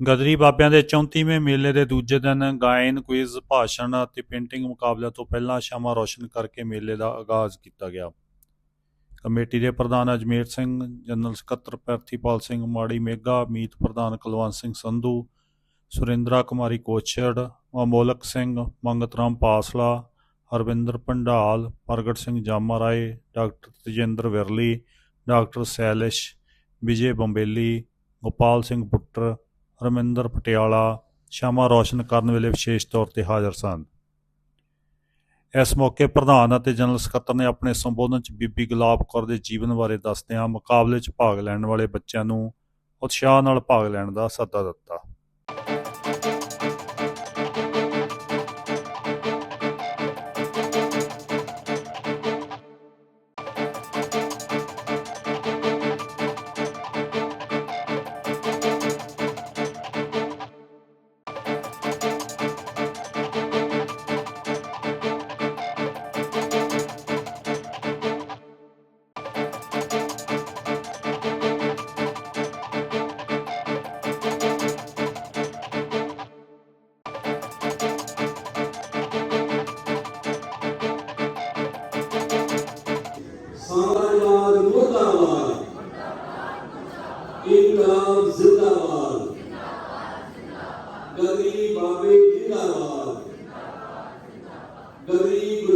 ਗਦਰੀ ਬਾਬਿਆਂ ਦੇ 34ਵੇਂ ਮੇਲੇ ਦੇ ਦੂਜੇ ਦਿਨ ਗਾਇਨ, ਕੁਇਜ਼, ਭਾਸ਼ਣ ਅਤੇ ਪੇਂਟਿੰਗ ਮੁਕਾਬਲਿਆਂ ਤੋਂ ਪਹਿਲਾਂ ਸ਼ਾਮਾਂ ਰੌਸ਼ਨ ਕਰਕੇ ਮੇਲੇ ਦਾ ਆਗਾਜ਼ ਕੀਤਾ ਗਿਆ। ਕਮੇਟੀ ਦੇ ਪ੍ਰਧਾਨ ਅਜਮੇਰ ਸਿੰਘ, ਜਨਰਲ ਸਕੱਤਰ ਪ੍ਰਿਥੀਪਾਲ ਸਿੰਘ ਮਾੜੀ ਮੇਗਾ ਮੀਤ ਪ੍ਰਧਾਨ ਕੁਲਵੰਤ ਸਿੰਘ ਸੰਧੂ, ਸੁਰਿੰਦਰਾ ਕੁਮਾਰੀ ਕੋਛੜ, ਅਮੋਲਕ ਸਿੰਘ, ਮੰਗਤ ਰਾਮ ਪਾਸਲਾ, ਹਰਵਿੰਦਰ ਪੰਡਾਲ ਪ੍ਰਗਟ ਸਿੰਘ ਜਾਮਾ ਰਾਏ, ਡਾਕਟਰ ਤਜਿੰਦਰ ਵਿਰਲੀ, ਡਾਕਟਰ ਸੈਲਿਸ਼, ਵਿਜੇ ਬੰਬੇਲੀ, ਗੋਪਾਲ ਸਿੰਘ ਪੁੱਟਰ ਰਮਿੰਦਰ ਪਟਿਆਲਾ ਸ਼ਾਮਾ ਰੌਸ਼ਨ ਕਰਨ ਵੇਲੇ ਵਿਸ਼ੇਸ਼ ਤੌਰ ਤੇ ਹਾਜ਼ਰ ਸਨ। ਇਸ ਮੌਕੇ ਪ੍ਰਧਾਨ ਅਤੇ ਜਨਰਲ ਸਕੱਤਰ ਨੇ ਆਪਣੇ ਸੰਬੋਧਨ 'ਚ ਬੀਬੀ ਗੁਲਾਬ ਕੌਰ ਦੇ ਜੀਵਨ ਬਾਰੇ ਦੱਸਦਿਆਂ ਮੁਕਾਬਲੇ 'ਚ ਭਾਗ ਲੈਣ ਵਾਲੇ ਬੱਚਿਆਂ ਨੂੰ ਉਤਸ਼ਾਹ ਨਾਲ ਭਾਗ ਲੈਣ ਦਾ ਸੱਦਾ ਦਿੱਤਾ। ਇਨਕਲਾਬ ਜ਼ਿੰਦਾਬਾਦ। ਗਰੀਬ ਬਾਬੇ ਜ਼ਿੰਦਾਬਾਦ। ਗਰੀਬ